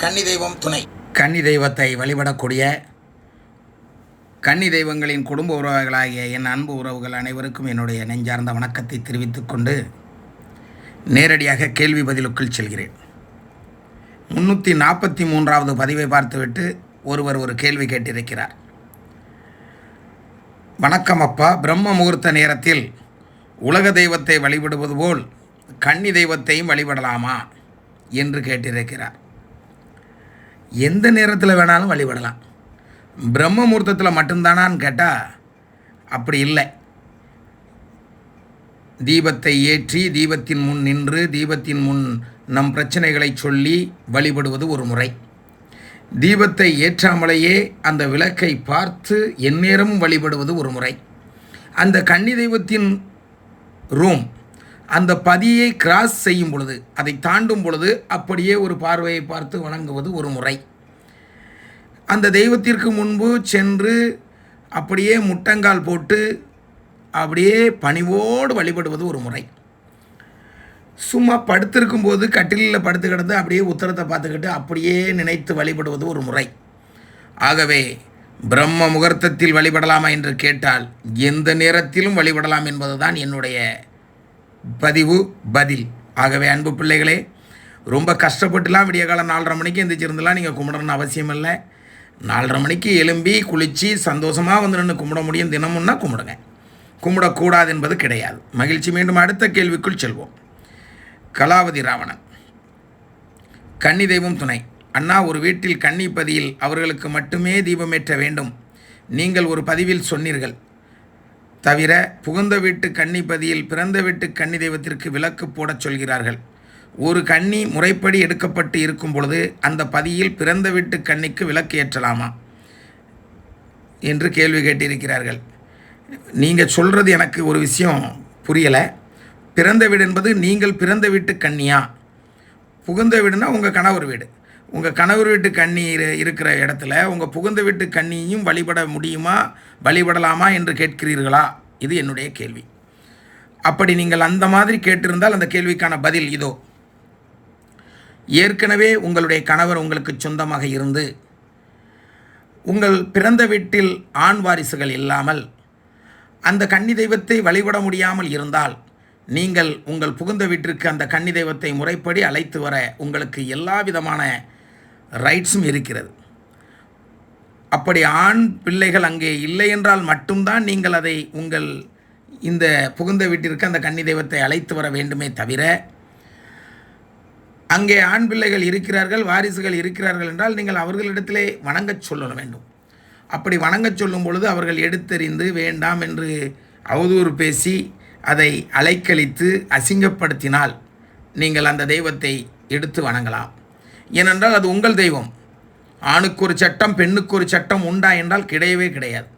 கன்னி தெய்வம் துணை. கன்னி தெய்வத்தை வழிபடக்கூடிய கன்னி தெய்வங்களின் குடும்ப உறவுகளாகிய என் அன்பு உறவுகள் அனைவருக்கும் என்னுடைய நெஞ்சார்ந்த வணக்கத்தை தெரிவித்துக்கொண்டு நேரடியாக கேள்வி பதிலுக்குள் செல்கிறேன். முன்னூற்றி நாற்பத்தி மூன்றாவது பதிவை பார்த்துவிட்டு ஒருவர் ஒரு கேள்வி கேட்டிருக்கிறார். வணக்கம் அப்பா. பிரம்ம முகூர்த்த நேரத்தில் உலக தெய்வத்தை வழிபடுவது போல் கன்னி தெய்வத்தையும் வழிபடலாமா? என்று கேட்டிருக்கிறார். எந்த நேரத்தில் வேணாலும் வழிபடலாம். பிரம்ம முகூர்த்தத்தில் மட்டும்தானான்னு கேட்டால் அப்படி இல்லை. தீபத்தை ஏற்றி தீபத்தின் முன் நின்று தீபத்தின் முன் நம் பிரச்சனைகளை சொல்லி வழிபடுவது ஒரு முறை. தீபத்தை ஏற்றாமலேயே அந்த விளக்கை பார்த்து எந்நேரமும் வழிபடுவது ஒரு முறை. அந்த கன்னி தெய்வத்தின் ரூம் அந்த பதியை கிராஸ் செய்யும் பொழுது அதை தாண்டும் பொழுது அப்படியே ஒரு பார்வையை பார்த்து வணங்குவது ஒரு முறை. அந்த தெய்வத்திற்கு முன்பு சென்று அப்படியே முட்டங்கால் போட்டு அப்படியே பணிவோடு வழிபடுவது ஒரு முறை. சும்மா படுத்திருக்கும் போது கட்டிலில் படுத்து கிடந்து அப்படியே உத்தரத்தை பார்த்துக்கிட்டு அப்படியே நினைத்து வழிபடுவது ஒரு முறை. ஆகவே பிரம்ம முகூர்த்தத்தில் வழிபடலாமா என்று கேட்டால் எந்த நேரத்திலும் வழிபடலாம் என்பதுதான் என்னுடைய பதிவு பதில். ஆகவே அன்பு பிள்ளைகளே ரொம்ப கஷ்டப்பட்டுலாம் விடிய காலம் நாலரை மணிக்கு எந்திரிச்சிருந்தெல்லாம் நீங்கள் கும்பிடணும்னு அவசியம் இல்லை. நாலரை மணிக்கு எலும்பி குளித்து சந்தோஷமாக வந்து நின்று கும்பிட முடியும் தினமுன்னா கும்பிடுங்க. கும்பிடக்கூடாது என்பது கிடையாது. மகிழ்ச்சி மீண்டும் அடுத்த கேள்விக்குள் செல்வோம். கலாவதி ராவணன். கன்னி தெய்வம் துணை. அண்ணா ஒரு வீட்டில் கன்னி பதியில் அவர்களுக்கு மட்டுமே தீபமேற்ற வேண்டும். நீங்கள் ஒரு பதிவில் சொன்னீர்கள். தவிர புகுந்த வீட்டு கன்னி பதியில் பிறந்த வீட்டு கன்னி தெய்வத்திற்கு விளக்கு போடச் சொல்கிறார்கள். ஒரு கன்னி முறைப்படி எடுக்கப்பட்டு இருக்கும் பொழுது அந்த பதியில் பிறந்த வீட்டு கன்னிக்கு விளக்கு ஏற்றலாமா? என்று கேள்வி கேட்டிருக்கிறார்கள். நீங்கள் சொல்கிறது எனக்கு ஒரு விஷயம் புரியலை. பிறந்த வீடு என்பது நீங்கள் பிறந்த வீட்டு கன்னியா புகுந்த வீடுனா உங்கள் கணவர் வீடு. உங்கள் கணவர் வீட்டு கண்ணி இரு- இருக்கிற இடத்துல உங்கள் புகுந்த வீட்டு கண்ணியையும் வழிபட முடியுமா? வழிபடலாமா என்று கேட்கிறீர்களா? இது என்னுடைய கேள்வி. அப்படி நீங்கள் அந்த மாதிரி கேட்டிருந்தால் அந்த கேள்விக்கான பதில் இதோ. ஏற்கனவே உங்களுடைய கணவர் உங்களுக்கு சொந்தமாக இருந்து உங்கள் பிறந்த வீட்டில் ஆண் வாரிசுகள் இல்லாமல் அந்த கன்னி தெய்வத்தை வழிபட முடியாமல் இருந்தால் நீங்கள் உங்கள் புகுந்த வீட்டிற்கு அந்த கன்னி தெய்வத்தை முறைப்படி அழைத்து வர உங்களுக்கு எல்லா விதமான ரைட்ஸும் இருக்கிறது. அப்படி ஆண் பிள்ளைகள் அங்கே இல்லை என்றால் மட்டும்தான் நீங்கள் அதை உங்கள் இந்த புகுந்த வீட்டிற்கு அந்த கன்னி தெய்வத்தை அழைத்து வர வேண்டுமே தவிர அங்கே ஆண் பிள்ளைகள் இருக்கிறார்கள் வாரிசுகள் இருக்கிறார்கள் என்றால் நீங்கள் அவர்களிடத்திலே வணங்கச் சொல்ல வேண்டும். அப்படி வணங்கச் சொல்லும் பொழுது அவர்கள் எடுத்தறிந்து வேண்டாம் என்று அவதூறு பேசி அதை அலைக்கழித்து அசிங்கப்படுத்தினால் நீங்கள் அந்த தெய்வத்தை எடுத்து வணங்கலாம். ஏனென்றால் அது உங்கள் தெய்வம். ஆணுக்கு ஒரு சட்டம் பெண்ணுக்கு ஒரு சட்டம் உண்டா என்றால் கிடையவே கிடையாது.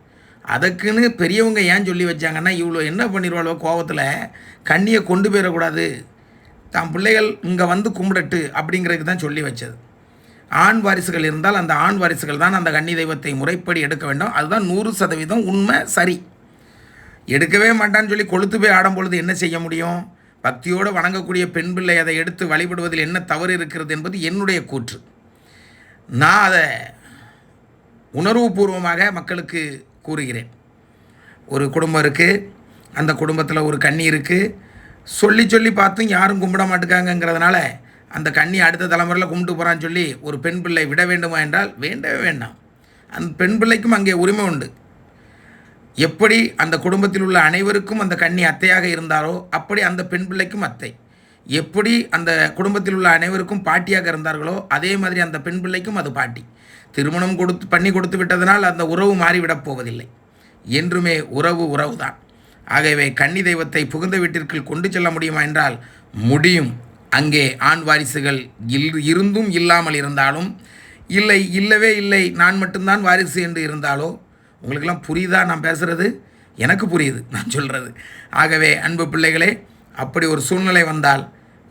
அதுக்குன்னு பெரியவங்க ஏன் சொல்லி வச்சாங்கன்னா இவ்வளோ என்ன பண்ணிடுவாளோ கோபத்தில் கண்ணியை கொண்டு போயிடக்கூடாது. தான் பிள்ளைகள் இங்கே வந்து கும்பிடட்டு அப்படிங்கிறதுக்கு தான் சொல்லி வச்சது. ஆண் வாரிசுகள் இருந்தால் அந்த ஆண் வாரிசுகள் தான் அந்த கன்னி தெய்வத்தை முறைப்படி எடுக்க வேண்டும். அதுதான் நூறு சதவீதம் உண்மை சரி. எடுக்கவே மாட்டான்னு சொல்லி கொளுத்து போய் ஆடும் பொழுது என்ன செய்ய முடியும்? பக்தியோடு வணங்கக்கூடிய பெண் பிள்ளை அதை எடுத்து வழிபடுவதில் என்ன தவறு இருக்கிறது என்பது என்னுடைய கூற்று. நான் அதை உணர்வுபூர்வமாக மக்களுக்கு கூறுகிறேன். ஒரு குடும்பம் இருக்குது அந்த குடும்பத்தில் ஒரு கண்ணி இருக்குது சொல்லி சொல்லி பார்த்தும் யாரும் கும்பிட மாட்டுக்காங்கங்கிறதுனால அந்த கண்ணி அடுத்த தலைமுறையில் கும்பிட்டு போகிறான்னு சொல்லி ஒரு பெண் பிள்ளை விட வேண்டுமா என்றால் வேண்டவே வேண்டாம். அந்த பெண் பிள்ளைக்கும் அங்கே உரிமை உண்டு. எப்படி அந்த குடும்பத்தில் உள்ள அனைவருக்கும் அந்த கன்னி அத்தையாக இருந்தாரோ அப்படி அந்த பெண் பிள்ளைக்கும் அத்தை. எப்படி அந்த குடும்பத்தில் உள்ள அனைவருக்கும் பாட்டியாக இருந்தார்களோ அதே மாதிரி அந்த பெண் பிள்ளைக்கும் அது பாட்டி. திருமணம் கொடுத்து பண்ணி கொடுத்து விட்டதனால் அந்த உறவு மாறிவிடப் போவதில்லை. என்றுமே உறவு உறவுதான். ஆகவே கன்னி தெய்வத்தை புகுந்த வீட்டிற்குள் கொண்டு செல்ல முடியுமா என்றால் முடியும். அங்கே ஆண் வாரிசுகள் இல் இருந்தும் இல்லாமல் இருந்தாலும் இல்லை இல்லவே இல்லை நான் மட்டும்தான் வாரிசு என்று இருந்தாலோ உங்களுக்கெல்லாம் புரியுதா நான் பேசுகிறது எனக்கு புரியுது நான் சொல்கிறது ஆகவே அன்பு பிள்ளைகளே அப்படி ஒரு சூழ்நிலை வந்தால்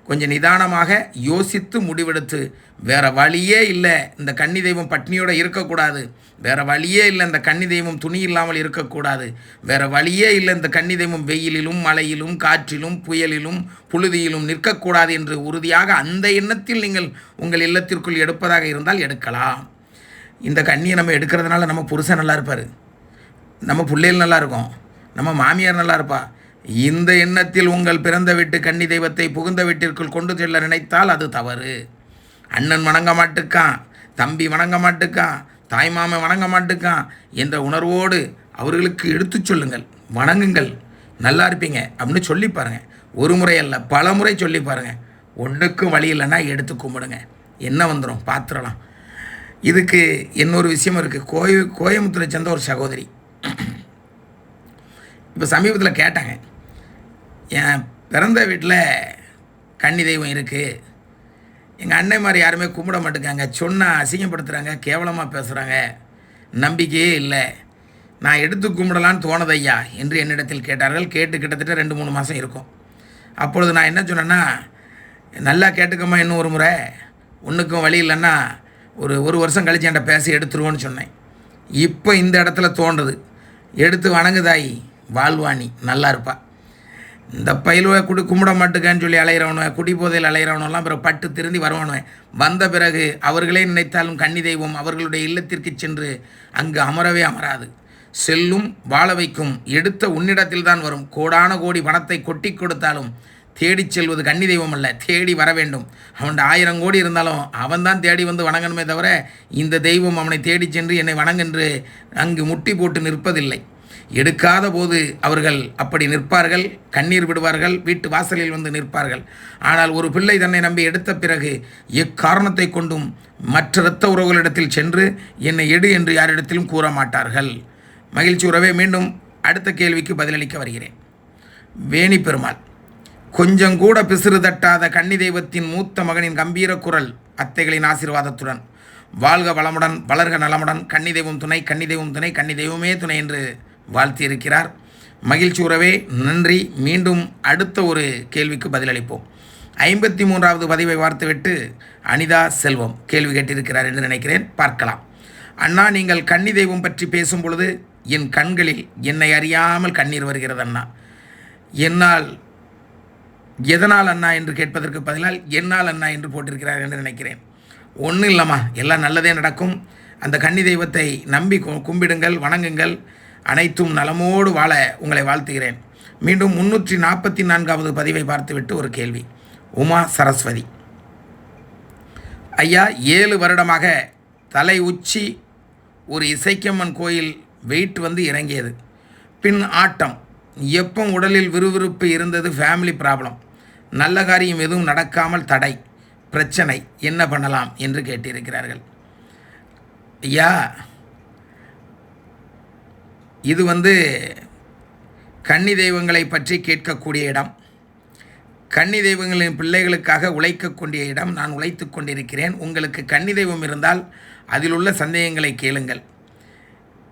கொஞ்சம் நிதானமாக யோசித்து முடிவெடுத்து வேறு வழியே இல்லை இந்த கன்னி தெய்வம் பட்னியோடு இருக்கக்கூடாது. வேறு வழியே இல்லை இந்த கன்னி தெய்வம் துணி இல்லாமல் இருக்கக்கூடாது. வேறு வழியே இல்லை இந்த கன்னி தெய்வம் வெயிலிலும் மழையிலும் காற்றிலும் புயலிலும் புழுதியிலும் நிற்கக்கூடாது என்று உறுதியாக அந்த எண்ணத்தில் நீங்கள் உங்கள் இல்லத்திற்குள் எடுப்பதாக இருந்தால் எடுக்கலாம். இந்த கண்ணியை நம்ம எடுக்கிறதுனால நம்ம புருஷன் நல்லா இருப்பார். நம்ம பிள்ளைகள் நல்லா இருக்கும். நம்ம மாமியார் நல்லா இருப்பா. இந்த எண்ணத்தில் உங்கள் பிறந்த வீட்டு கன்னி தெய்வத்தை புகுந்த வீட்டிற்குள் கொண்டு செல்ல நினைத்தால் அது தவறு. அண்ணன் வணங்க மாட்டுக்கான் தம்பி வணங்க மாட்டுக்கான் தாய்மாமை வணங்க மாட்டுக்கான் என்ற உணர்வோடு அவர்களுக்கு எடுத்துச் சொல்லுங்கள் வணங்குங்கள். நல்லா இருப்பீங்க அப்படின்னு சொல்லி பாருங்கள் ஒரு முறை அல்ல பல முறை சொல்லி பாருங்கள் ஒன்றுக்கும் வழி இல்லைன்னா எடுத்து கும்பிடுங்க. என்ன வந்துடும் பார்த்துடலாம் இதுக்கு இன்னொரு விஷயம் இருக்குது கோய கோயம்புத்தூரை சேர்ந்த ஒரு சகோதரி. இப்போ சமீபத்தில் கேட்டாங்க. என் பிறந்த வீட்டில் கன்னி தெய்வம் இருக்குது எங்கள் அண்ணன் மாதிரி யாருமே கும்பிட மாட்டேங்காங்க. சொன்னால் அசிங்கப்படுத்துகிறாங்க கேவலமாக பேசுகிறாங்க நம்பிக்கையே இல்லை. நான் எடுத்து கும்பிடலான்னு தோணதையா என்று என்னிடத்தில் கேட்டார்கள். கேட்டு கிட்டத்தட்ட ரெண்டு மூணு மாதம் இருக்கும். அப்பொழுது நான் என்ன சொன்னேன்னா நல்லா கேட்டுக்கம்மா இன்னும் ஒரு முறை. ஒன்றுக்கும் வழி இல்லைன்னா ஒரு ஒரு வருஷம் கழிச்சு என்கிட்ட பேசி எடுத்துருவோன்னு சொன்னேன். இப்போ இந்த இடத்துல தோன்றுது. எடுத்து வணங்குதாயி வாழ்வாணி நல்லா இருப்பா. இந்த பயிலுவை குடி கும்பிட மாட்டுக்கான்னு சொல்லி அலையிறவனுவன் குடி போதையில் அலையிறவனெல்லாம் பிறகு பட்டு திருந்தி வருவானுவன் வந்த பிறகு அவர்களே நினைத்தாலும் கன்னி தெய்வம் அவர்களுடைய இல்லத்திற்கு சென்று அங்கு அமரவே அமராது. செல்லும் வாழ வைக்கும் எடுத்த உன்னிடத்தில் தான் வரும். கோடான கோடி பணத்தை கொட்டி கொடுத்தாலும் தேடிச் செல்வது கன்னி தெய்வம் அல்ல தேடி வர வேண்டும். அவன் ஆயிரம் கோடி இருந்தாலும் அவன் தான் தேடி வந்து வணங்கணுமே தவிர இந்த தெய்வம் அவனை தேடிச் சென்று என்னை வணங்கென்று அங்கு முட்டி போட்டு நிற்பதில்லை. எடுக்காத போது அவர்கள் அப்படி நிற்பார்கள் கண்ணீர் விடுவார்கள் வீட்டு வாசலில் வந்து நிற்பார்கள். ஆனால் ஒரு பிள்ளை தன்னை நம்பி எடுத்த பிறகு எக்காரணத்தை கொண்டும் மற்ற இரத்த உறவுகளிடத்தில் சென்று என்னை எடு என்று யாரிடத்திலும் கூற மாட்டார்கள். மகிழ்ச்சி உறவே மீண்டும் அடுத்த கேள்விக்கு பதிலளிக்க வருகிறேன். வேணி பெருமாள் கொஞ்சம் கூட பிசிறு தட்டாத கன்னி தெய்வத்தின் மூத்த மகனின் கம்பீர குரல் அத்தைகளின் ஆசீர்வாதத்துடன். வாழ்க வளமுடன் வளர்க நலமுடன் கன்னி தெய்வம் துணை கன்னி தெய்வம் துணை கன்னி தெய்வமே துணை என்று வாழ்த்தியிருக்கிறார். மகிழ்ச்சி உறவே நன்றி. மீண்டும் அடுத்த ஒரு கேள்விக்கு பதிலளிப்போம். ஐம்பத்தி மூன்றாவது பதிவை வார்த்துவிட்டு அனிதா செல்வம் கேள்வி கேட்டிருக்கிறார் என்று நினைக்கிறேன். பார்க்கலாம். அண்ணா நீங்கள் கன்னி தெய்வம் பற்றி பேசும் பொழுது என் கண்களில் என்னை அறியாமல் கண்ணீர் வருகிறது அண்ணா. என்னால் எதனால் அண்ணா என்று கேட்பதற்கு பதிலால் என்னால் அண்ணா என்று போட்டிருக்கிறார் என்று நினைக்கிறேன். ஒன்றும் இல்லைம்மா எல்லாம் நல்லதே நடக்கும். அந்த கன்னி தெய்வத்தை நம்பி கும்பிடுங்கள் வணங்குங்கள். அனைத்தும் நலமோடு வாழ உங்களை வாழ்த்துகிறேன். மீண்டும் முன்னூற்றி நாற்பத்தி நான்காவது பதிவை பார்த்துவிட்டு ஒரு கேள்வி. உமா சரஸ்வதி. ஐயா ஏழு வருடமாக தலை உச்சி ஒரு இசைக்கம்மன் கோயில் வெயிட் வந்து இறங்கியது. பின் ஆட்டம். எப்போ உடலில் விறுவிறுப்பு இருந்தது ஃபேமிலி ப்ராப்ளம் நல்ல காரியம் எதுவும் நடக்காமல் தடை பிரச்சனை என்ன பண்ணலாம் என்று கேட்டிருக்கிறார்கள். ஐயா இது வந்து கன்னி தெய்வங்களை பற்றி கேட்கக்கூடிய இடம். கன்னி தெய்வங்களின் பிள்ளைகளுக்காக உழைக்கக்கூடிய இடம். நான் உழைத்து கொண்டிருக்கிறேன். உங்களுக்கு கன்னி தெய்வம் இருந்தால் அதில் உள்ள சந்தேகங்களை கேளுங்கள்.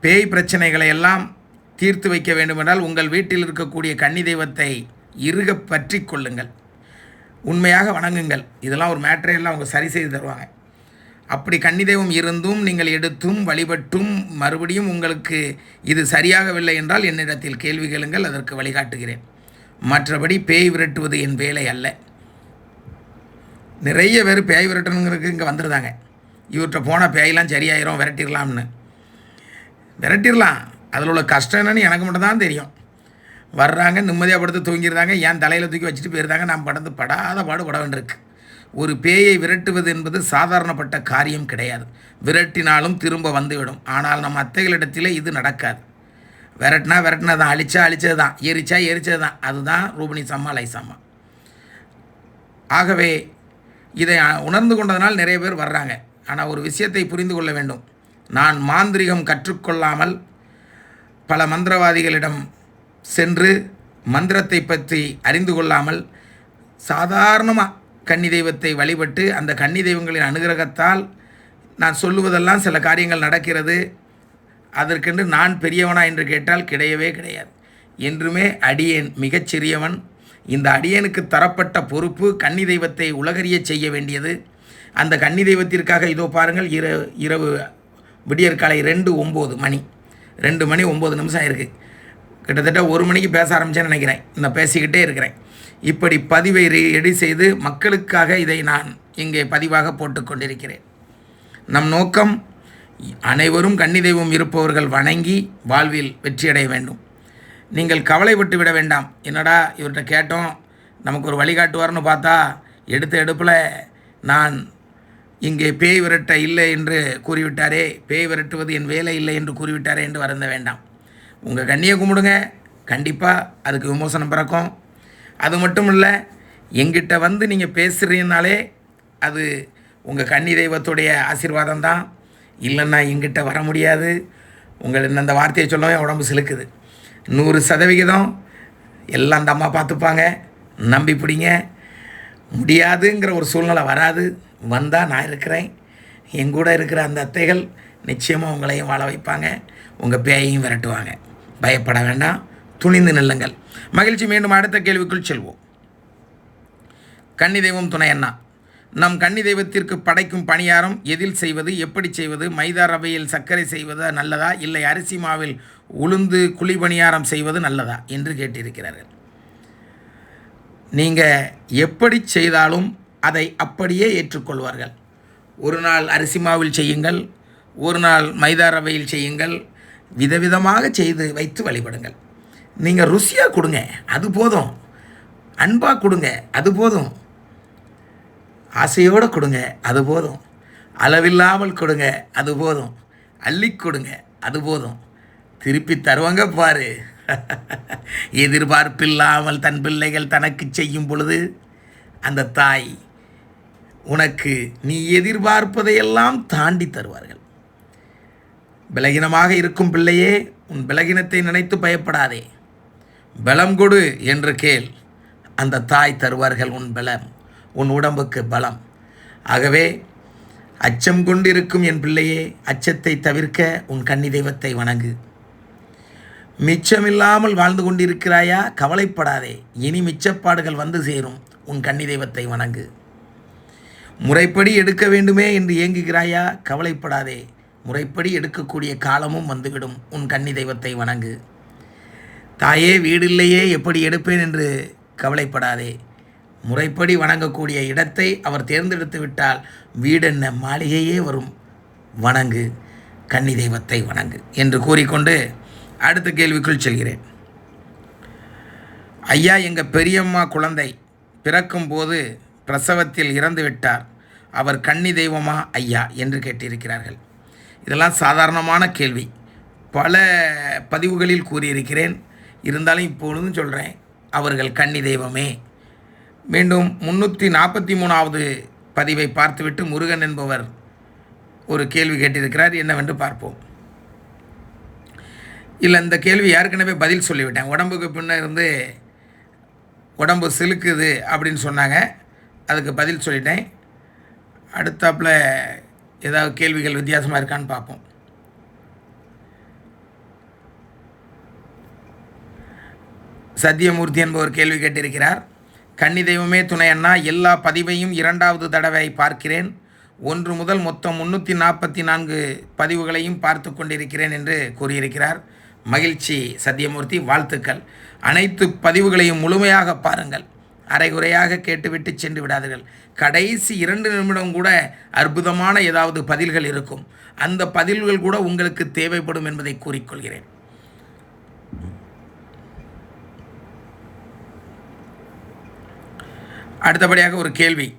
பேய் பிரச்சனைகளை எல்லாம் தீர்த்து வைக்க வேண்டுமென்றால் உங்கள் வீட்டில் இருக்கக்கூடிய கன்னி தெய்வத்தை இறுக பற்றி கொள்ளுங்கள். உண்மையாக வணங்குங்கள். இதெல்லாம் ஒரு மேட்ரையெல்லாம் அவங்க சரி செய்து தருவாங்க. அப்படி கன்னி தெய்வம் இருந்தும் நீங்கள் எடுத்தும் வழிபட்டும் மறுபடியும் உங்களுக்கு இது சரியாகவில்லை என்றால் என்னிடத்தில் கேள்வி கேளுங்கள். அதற்கு வழிகாட்டுகிறேன். மற்றபடி பேய் விரட்டுவது என் வேலை அல்ல. நிறைய பேர் பேய் விரட்டணுங்கிறதுக்கு இங்கே வந்துருந்தாங்க இவர்கிட்ட போனால் பேயெல்லாம் சரியாயிரும் விரட்டிடலாம்னு விரட்டிடலாம் அதில் உள்ள கஷ்டம் என்னன்னு எனக்கு மட்டும்தான் தெரியும். வர்றாங்க நிம்மதியாக படுத்து தூங்கிடுறாங்க ஏன் தலையில் தூக்கி வச்சுட்டு போயிருந்தாங்க நான் படந்து படாத பாடு பட வேண்டியிருக்கு. ஒரு பேயை விரட்டுவது என்பது சாதாரணப்பட்ட காரியம் கிடையாது. விரட்டினாலும் திரும்ப வந்துவிடும். ஆனால் நம்ம அத்தைகளிடத்திலே இது நடக்காது. விரட்டினா விரட்டினா தான் அழிச்சா அழிச்சது தான் எரிச்சா எரிச்சது தான் அதுதான் ரூபினி சம்மா லைசம்மா ஆகவே இதை உணர்ந்து கொண்டதனால் நிறைய பேர் வர்றாங்க. ஆனால் ஒரு விஷயத்தை புரிந்து கொள்ள வேண்டும். நான் மாந்திரிகம் கற்றுக்கொள்ளாமல் பல மந்திரவாதிகளிடம் சென்று மந்திரத்தை பற்றி அறிந்து கொள்ளாமல் சாதாரணமாக கன்னி தெய்வத்தை வழிபட்டு அந்த கன்னி தெய்வங்களின் அனுகிரகத்தால் நான் சொல்லுவதெல்லாம் சில காரியங்கள் நடக்கிறது. அதற்கென்று நான் பெரியவனா என்று கேட்டால் கிடையவே கிடையாது. என்றுமே அடியேன் மிகச்சிறியவன். இந்த அடியனுக்கு தரப்பட்ட பொறுப்பு கன்னி தெய்வத்தை உலகறிய செய்ய வேண்டியது. அந்த கன்னி தெய்வத்திற்காக இதோ பாருங்கள் இரவு இரவு விடியற்காலை ரெண்டு ஒம்பது மணி. ரெண்டு மணி ஒம்பது நிமிஷம் ஆயிருக்கு. கிட்டத்தட்ட ஒரு மணிக்கு பேச ஆரம்பித்தேன்னு நினைக்கிறேன். நான் பேசிக்கிட்டே இருக்கிறேன். இப்படி பதிவை ரெடி செய்து மக்களுக்காக இதை நான் இங்கே பதிவாக போட்டுக்கொண்டிருக்கிறேன் நம் நோக்கம் அனைவரும் கன்னி தெய்வம் இருப்பவர்கள் வணங்கி வாழ்வில் வெற்றியடைய வேண்டும். நீங்கள் கவலைப்பட்டு விட வேண்டாம். என்னடா இவர்கிட்ட கேட்டோம்? நமக்கு ஒரு வழிகாட்டுவார்னு பார்த்தா எடுத்த எடுப்பில் நான் இங்கே பேய் விரட்ட இல்லை என்று கூறிவிட்டாரே பேய் விரட்டுவது என் வேலை இல்லை என்று கூறிவிட்டாரே என்று வருந்த வேண்டாம். உங்கள் கண்ணியை கும்பிடுங்க. கண்டிப்பாக அதுக்கு விமோசனம் பிறக்கும். அது மட்டும் இல்லை எங்கிட்ட வந்து நீங்கள் பேசுகிறீங்கனாலே அது உங்கள் கன்னி தெய்வத்துடைய ஆசீர்வாதம் தான் இல்லைன்னா எங்கிட்ட வர முடியாது. உங்களை இந்த வார்த்தையை சொல்லவும் என் உடம்பு சிலுக்குது. நூறு சதவிகிதம் எல்லாம் அந்த அம்மா பார்த்துப்பாங்க. நம்பி பிடிங்க. முடியாதுங்கிற ஒரு சூழ்நிலை வராது. வந்தால் நான் இருக்கிறேன். என் கூட இருக்கிற அந்த அத்தைகள் நிச்சயமாக உங்களையும் வாழ வைப்பாங்க. உங்கள் பேயையும் விரட்டுவாங்க. பயப்பட வேண்டாம். துணிந்து நில்லுங்கள். மகிழ்ச்சி மீண்டும் அடுத்த கேள்விக்குள் செல்வோம். கன்னி தெய்வம் துணை அண்ணா. நம் கன்னி தெய்வத்திற்கு படைக்கும் பணியாரம் எதில் செய்வது எப்படி செய்வது மைதா ரவையில் சர்க்கரை செய்வது நல்லதா இல்லை அரிசி மாவில் உளுந்து குழி பணியாரம் செய்வது நல்லதா என்று கேட்டிருக்கிறார்கள். நீங்கள் எப்படி செய்தாலும் அதை அப்படியே ஏற்றுக்கொள்வார்கள். ஒரு நாள் அரிசி மாவில் செய்யுங்கள் ஒரு நாள் மைதா ரவையில் செய்யுங்கள் விதவிதமாக செய்து வைத்து வழிபடுங்கள். நீங்கள் ருசியாக கொடுங்க அது போதும். அன்பாக கொடுங்க அது போதும். ஆசையோடு கொடுங்க அது போதும். அளவில்லாமல் கொடுங்க அது போதும். அள்ளி கொடுங்க அது போதும். திருப்பி தருவாங்க பாரு. எதிர்பார்ப்பில்லாமல் தன் பிள்ளைகள் தனக்கு செய்யும் பொழுது அந்த தாய் உனக்கு நீ எதிர்பார்ப்பதையெல்லாம் தாண்டி தருவார்கள். பலகீனமாக இருக்கும் பிள்ளையே உன் பலகீனத்தை நினைத்து பயப்படாதே. பலம் கொடு என்று கேள். அந்த தாய் தருவார்கள் உன் பலம் உன் உடம்புக்கு பலம். ஆகவே அச்சம் கொண்டிருக்கும் என் பிள்ளையே அச்சத்தை தவிர்க்க உன் கன்னி தெய்வத்தை வணங்கு. மிச்சமில்லாமல் வாழ்ந்து கொண்டிருக்கிறாயா? கவலைப்படாதே. இனி மிச்சப்பாடுகள் வந்து சேரும். உன் கன்னி தெய்வத்தை வணங்கு. முறைப்படி எடுக்க வேண்டுமே என்று ஏங்குகிறாயா? கவலைப்படாதே. முறைப்படி எடுக்கக்கூடிய காலமும் வந்துவிடும். உன் கன்னி தெய்வத்தை வணங்கு. தாயே வீடில்லையே எப்படி எடுப்பேன் என்று கவலைப்படாதே. முறைப்படி வணங்கக்கூடிய இடத்தை அவர் தேர்ந்தெடுத்து விட்டால் வீடென்ன மாளிகையே வரும். வணங்கு. கன்னி தெய்வத்தை வணங்கு என்று கூறிக்கொண்டு அடுத்த கேள்விக்குள் செல்கிறேன். ஐயா எங்கள் பெரியம்மா குழந்தை பிறக்கும்போது பிரசவத்தில் இறந்து விட்டார். அவர் கன்னி தெய்வமா? ஐயா என்று கேட்டிருக்கிறார்கள். இதெல்லாம் சாதாரணமான கேள்வி. பல பதிவுகளில் கூறியிருக்கிறேன். இருந்தாலும் இப்பொழுதும் சொல்கிறேன் அவர்கள் கன்னி தெய்வமே. மீண்டும் முன்னூற்றி நாற்பத்தி மூணாவது பதிவை பார்த்துவிட்டு முருகன் என்பவர் ஒரு கேள்வி கேட்டிருக்கிறார். என்னவென்று பார்ப்போம். இல்லை இந்த கேள்வி ஏற்கனவே பதில் சொல்லிவிட்டேன். உடம்புக்கு பின்னே இருந்து உடம்பு சிலுக்குது அப்படின்னு சொன்னாங்க. அதுக்கு பதில் சொல்லிட்டேன். அடுத்தாப்பில் ஏதாவது கேள்விகள் வித்தியாசமாக இருக்கான்னு பார்ப்போம். சத்தியமூர்த்தி என்பவர் கேள்வி கேட்டிருக்கிறார். கன்னி தெய்வமே துணையண்ணா எல்லா பதிவையும் இரண்டாவது தடவை பார்க்கிறேன். ஒன்று முதல் மொத்தம் முன்னூற்றி நாற்பத்தி நான்கு பதிவுகளையும் பார்த்து கொண்டிருக்கிறேன் என்று கூறியிருக்கிறார். மகிழ்ச்சி சத்தியமூர்த்தி வாழ்த்துக்கள். அனைத்து பதிவுகளையும் முழுமையாக பாருங்கள். அரைகுறையாக கேட்டுவிட்டு சென்று விடாதீர்கள். கடைசி இரண்டு நிமிடம் கூட அற்புதமான ஏதாவது பதில்கள் இருக்கும். அந்த பதில்கள் கூட உங்களுக்கு தேவைப்படும் என்பதை கூறிக்கொள்கிறேன். அடுத்தபடியாக ஒரு கேள்வி.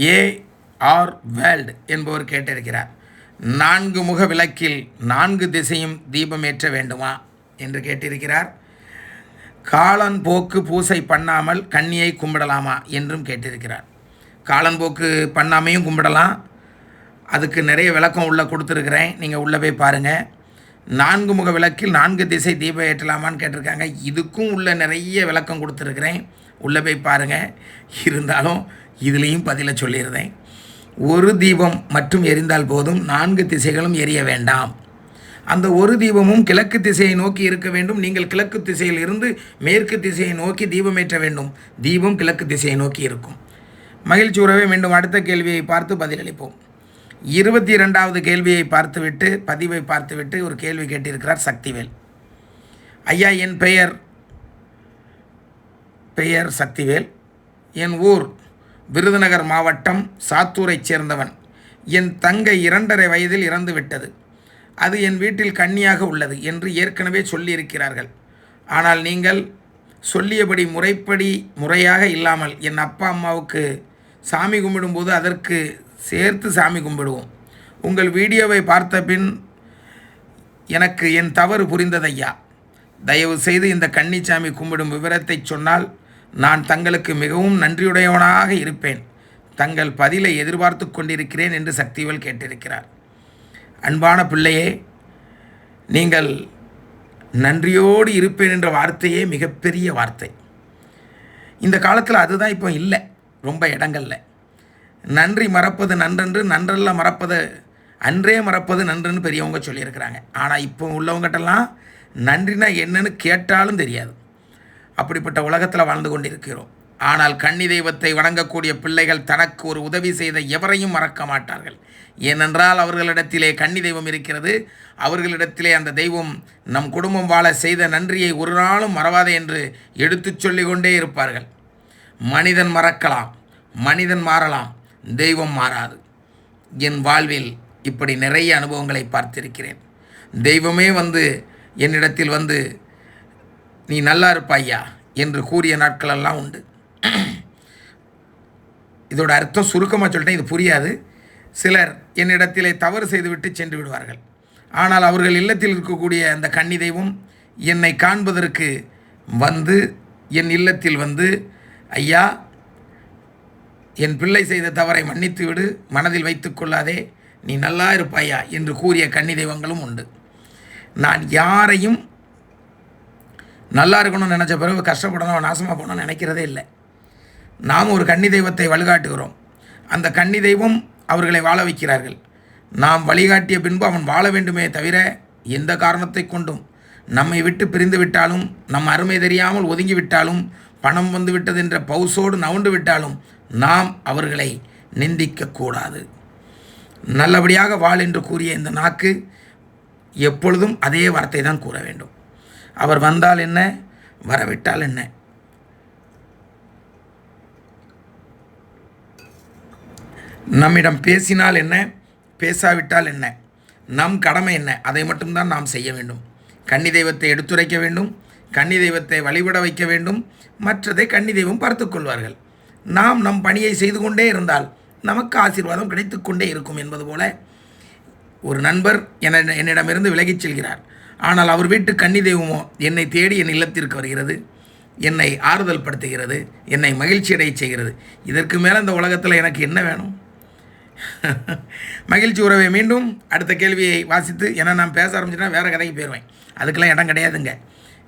ஏ ஆர் வேல்டு என்பவர் கேட்டிருக்கிறார். நான்கு முக விளக்கில் நான்கு திசையும் தீபம் ஏற்ற வேண்டுமா? என்று கேட்டிருக்கிறார். காலன்போக்கு பூசை பண்ணாமல் கண்ணியை கும்பிடலாமா என்றும் கேட்டிருக்கிறார். காலன்போக்கு பண்ணாமையும் கும்பிடலாம். அதுக்கு நிறைய விளக்கம் உள்ளே கொடுத்துருக்குறேன். நீங்கள் உள்ளே போய் பாருங்கள் நான்கு முக விளக்கில் நான்கு திசை தீபம் ஏற்றலாமான்னு கேட்டிருக்காங்க. இதுக்கும் உள்ள நிறைய விளக்கம் கொடுத்துருக்குறேன். உள்ளே போய் பாருங்கள் இருந்தாலும் இதுலேயும் பதிலை சொல்லியிருந்தேன். ஒரு தீபம் மட்டும் எரிந்தால் போதும். நான்கு திசைகளும் எரிய வேண்டாம். அந்த ஒரு தீபமும் கிழக்கு திசையை நோக்கி இருக்க வேண்டும். நீங்கள் கிழக்கு திசையில் இருந்து மேற்கு திசையை நோக்கி தீபமேற்ற வேண்டும். தீபம் கிழக்கு திசையை நோக்கி இருக்கும். மகிழ்ச்சி உறவே மீண்டும் அடுத்த கேள்வியை பார்த்து பதிலளிப்போம். இருபத்தி இரண்டாவது கேள்வியை பார்த்துவிட்டு பதிவை பார்த்துவிட்டு ஒரு கேள்வி கேட்டிருக்கிறார் சக்திவேல். ஐயா என் பெயர் பெயர் சக்திவேல். என் ஊர் விருதுநகர் மாவட்டம் சாத்தூரைச் சேர்ந்தவன். என் தங்கை இரண்டரை வயதில் இறந்துவிட்டது. அது என் வீட்டில் கன்னியாக உள்ளது என்று ஏற்கனவே சொல்லியிருக்கிறார்கள். ஆனால் நீங்கள் சொல்லியபடி முறைப்படி முறையாக இல்லாமல் என் அப்பா அம்மாவுக்கு சாமி கும்பிடும்போது அதற்கு சேர்த்து சாமி கும்பிடுவோம். உங்கள் வீடியோவை பார்த்த பின் எனக்கு என் தவறு புரிந்ததையா? தயவு செய்து இந்த கன்னிச்சாமி கும்பிடும் விவரத்தை சொன்னால் நான் தங்களுக்கு மிகவும் நன்றியுடையவனாக இருப்பேன். தங்கள் பதிலை எதிர்பார்த்து கொண்டிருக்கிறேன் என்று சக்திவேல் கேட்டிருக்கிறார். அன்பான பிள்ளையே நீங்கள் நன்றியோடு இருப்பேன் என்ற வார்த்தையே மிகப்பெரிய வார்த்தை. இந்த காலத்தில் அதுதான் இப்போ இல்லை ரொம்ப இடங்கள்ல. நன்றி மறப்பது நன்றன்று நன்றல்ல மறப்பது அன்றே மறப்பது நன்றுன்னு பெரியவங்க சொல்லியிருக்கிறாங்க. ஆனால் இப்போ உள்ளவங்ககிட்டலாம் நன்றினா என்னன்னு கேட்டாலும் தெரியாது. அப்படிப்பட்ட உலகத்தில் வாழ்ந்து கொண்டிருக்கிறோம். ஆனால் கன்னி தெய்வத்தை வணங்கக்கூடிய பிள்ளைகள் தனக்கு ஒரு உதவி செய்த எவரையும் மறக்க மாட்டார்கள். ஏனென்றால் அவர்களிடத்திலே கன்னி தெய்வம் இருக்கிறது. அவர்களிடத்திலே அந்த தெய்வம் நம் குடும்பம் வாழ செய்த நன்றியை ஒரு நாளும் மறவாதே என்று எடுத்துச் சொல்லிக்கொண்டே இருப்பார்கள். மனிதன் மறக்கலாம் மனிதன் மாறலாம் தெய்வம் மாறாது. என் வாழ்வில் இப்படி நிறைய அனுபவங்களை பார்த்திருக்கிறேன். தெய்வமே வந்து என்னிடத்தில் வந்து நீ நல்லா இருப்பாய்யா? என்று கூறிய நாட்களெல்லாம் உண்டு. இதோட அர்த்தம் சுருக்கமாக சொல்லிட்டேன் இது புரியாது. சிலர் என்னிடத்திலே தவறு செய்துவிட்டு சென்று விடுவார்கள். ஆனால் அவர்கள் இல்லத்தில் இருக்கக்கூடிய அந்த கன்னி தெய்வம் என்னை காண்பதற்கு வந்து என் இல்லத்தில் வந்து ஐயா என் பிள்ளை செய்த தவறை மன்னித்து விடு மனதில் வைத்துக்கொள்ளாதே நீ நல்லா இருப்பாயா? என்று கூறிய கன்னி தெய்வங்களும் உண்டு. நான் யாரையும் நல்லா இருக்கணும்னு நினச்ச பிறகு கஷ்டப்படணும் நாசமாக போகணும்னு நினைக்கிறதே இல்லை. நாம் ஒரு கன்னி தெய்வத்தை வழிகாட்டுகிறோம். அந்த கன்னி தெய்வம் அவர்களை வாழ வைக்கிறார்கள். நாம் வழிகாட்டிய பின்பு அவன் வாழ வேண்டுமே தவிர எந்த காரணத்தை கொண்டும் நம்மை விட்டு பிரிந்து விட்டாலும் நம் அருமை தெரியாமல் ஒதுங்கி விட்டாலும் பணம் வந்துவிட்டது என்ற பவுசோடு நவுண்டு விட்டாலும் நாம் அவர்களை நிந்திக்கக்கூடாது நல்லபடியாக வாழ் என்று கூறிய இந்த நாக்கு எப்பொழுதும் அதே வார்த்தை தான் கூற வேண்டும். அவர் வந்தால் என்ன? வரவிட்டால் என்ன? நம்மிடம் பேசினால் என்ன? பேசாவிட்டால் என்ன? நம் கடமை என்ன? அதை மட்டும்தான் நாம் செய்ய வேண்டும். கன்னி தெய்வத்தை எடுத்துரைக்க வேண்டும். கன்னி தெய்வத்தை வழிபட வைக்க வேண்டும். மற்றதை கன்னி தெய்வம் பார்த்து கொள்வார்கள். நாம் நம் பணியை செய்து கொண்டே இருந்தால் நமக்கு ஆசீர்வாதம் கிடைத்து கொண்டே இருக்கும் என்பது போல ஒரு நண்பர் என என்னிடமிருந்து விலகிச் செல்கிறார். ஆனால் அவர் வீட்டு கன்னி தெய்வமோ என்னை தேடி என் இல்லத்திற்கு வருகிறது. என்னை ஆறுதல் படுத்துகிறது என்னை மகிழ்ச்சியடைய செய்கிறது. இதற்கு மேலே இந்த உலகத்தில் எனக்கு என்ன வேணும்? மகிழ்ச்சி உறவை மீண்டும் அடுத்த கேள்வியை வாசித்து ஏன்னா நான் பேச ஆரம்பிச்சுன்னா வேறு கதைக்கு போயிடுவேன் அதுக்கெல்லாம் இடம் கிடையாதுங்க.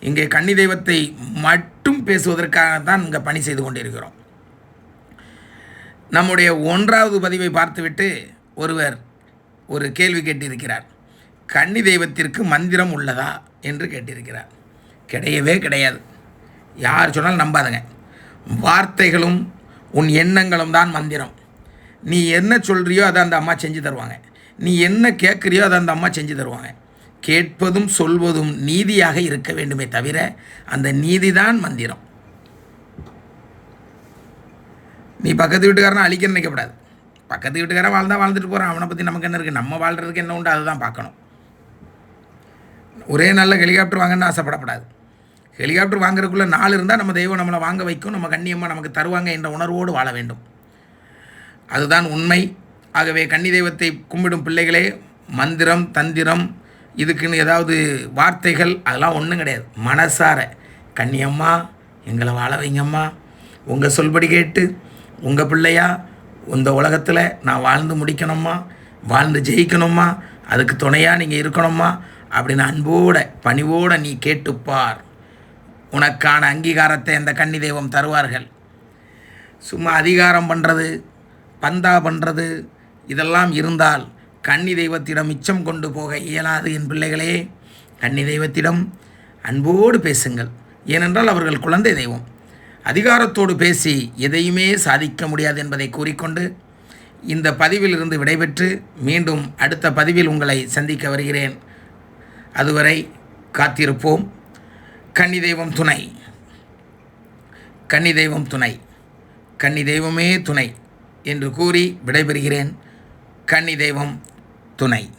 இங்கே கன்னி தெய்வத்தை மட்டும் பேசுவதற்காக தான் இங்கே பணி செய்து கொண்டிருக்கிறோம். நம்முடைய ஒன்றாவது பதிவை பார்த்துவிட்டு ஒருவர் ஒரு கேள்வி கேட்டிருக்கிறார். கன்னி தெய்வத்திற்கு மந்திரம் உள்ளதா என்று கேட்டிருக்கிறார். கிடையவே கிடையாது. யார் சொன்னாலும் நம்பாதுங்க. வார்த்தைகளும் உன் எண்ணங்களும் தான் மந்திரம். நீ என்ன சொல்கிறியோ அதை அந்த அம்மா செஞ்சு தருவாங்க. நீ என்ன கேட்குறியோ அதை அந்த அம்மா செஞ்சு தருவாங்க. கேட்பதும் சொல்வதும் நீதியாக இருக்க வேண்டுமே தவிர அந்த நீதி தான் மந்திரம். நீ பக்கத்து வீட்டுக்காரனை அழிக்க நினைக்கக்கூடாது பக்கத்து வீட்டுக்காரன் வாழ்ந்தா வாழ்ந்துட்டு போகிறான் அவனை பற்றி நமக்கு என்ன இருக்குது நம்ம வாழ்கிறதுக்கு என்ன உண்டு? அதை தான் பார்க்கணும். ஒரே நல்ல ஹெலிகாப்டர் வாங்கன்னு ஆசைப்படக்கூடாது ஹெலிகாப்டர் வாங்குறதுக்குள்ளே நாள் இருந்தால் நம்ம தெய்வம் நம்மளை வாங்க வைக்கும். நம்ம கண்ணியமாக நமக்கு தருவாங்க என்ற உணர்வோடு வாழ வேண்டும். அதுதான் உண்மை. ஆகவே கன்னி தெய்வத்தை கும்பிடும் பிள்ளைகளே மந்திரம் தந்திரம் இதுக்குன்னு ஏதாவது வார்த்தைகள் அதெல்லாம் ஒன்றும் கிடையாது. மனசார கன்னியம்மா எங்களை வாழ வைங்கம்மா உங்கள் சொல்படி கேட்டு உங்கள் பிள்ளையா இந்த உலகத்தில் நான் வாழ்ந்து முடிக்கணுமா வாழ்ந்து ஜெயிக்கணுமா அதுக்கு துணையாக நீங்கள் இருக்கணுமா அப்படின்னு அன்போட பணிவோடு நீ கேட்டுப்பார். உனக்கான அங்கீகாரத்தை அந்த கன்னி தெய்வம் தருவார்கள். சும்மா அதிகாரம் பண்ணுறது பந்தா பண்ணுறது இதெல்லாம் இருந்தால் கன்னி தெய்வத்திடம் மிச்சம் கொண்டு போக இயலாது என் பிள்ளைகளே. கன்னி தெய்வத்திடம் அன்போடு பேசுங்கள். ஏனென்றால் அவர்கள் குழந்தை தெய்வம். அதிகாரத்தோடு பேசி எதையுமே சாதிக்க முடியாது என்பதை கூறிக்கொண்டு இந்த பதிவிலிருந்து விடைபெற்று மீண்டும் அடுத்த பதிவில் உங்களை சந்திக்க வருகிறேன். அதுவரை காத்திருப்போம். கன்னி தெய்வம் துணை. கன்னி தெய்வம் துணை. கன்னி தெய்வமே துணை. என்று கூறி விடைபெறுகிறேன். கன்னி தெய்வம் துணை.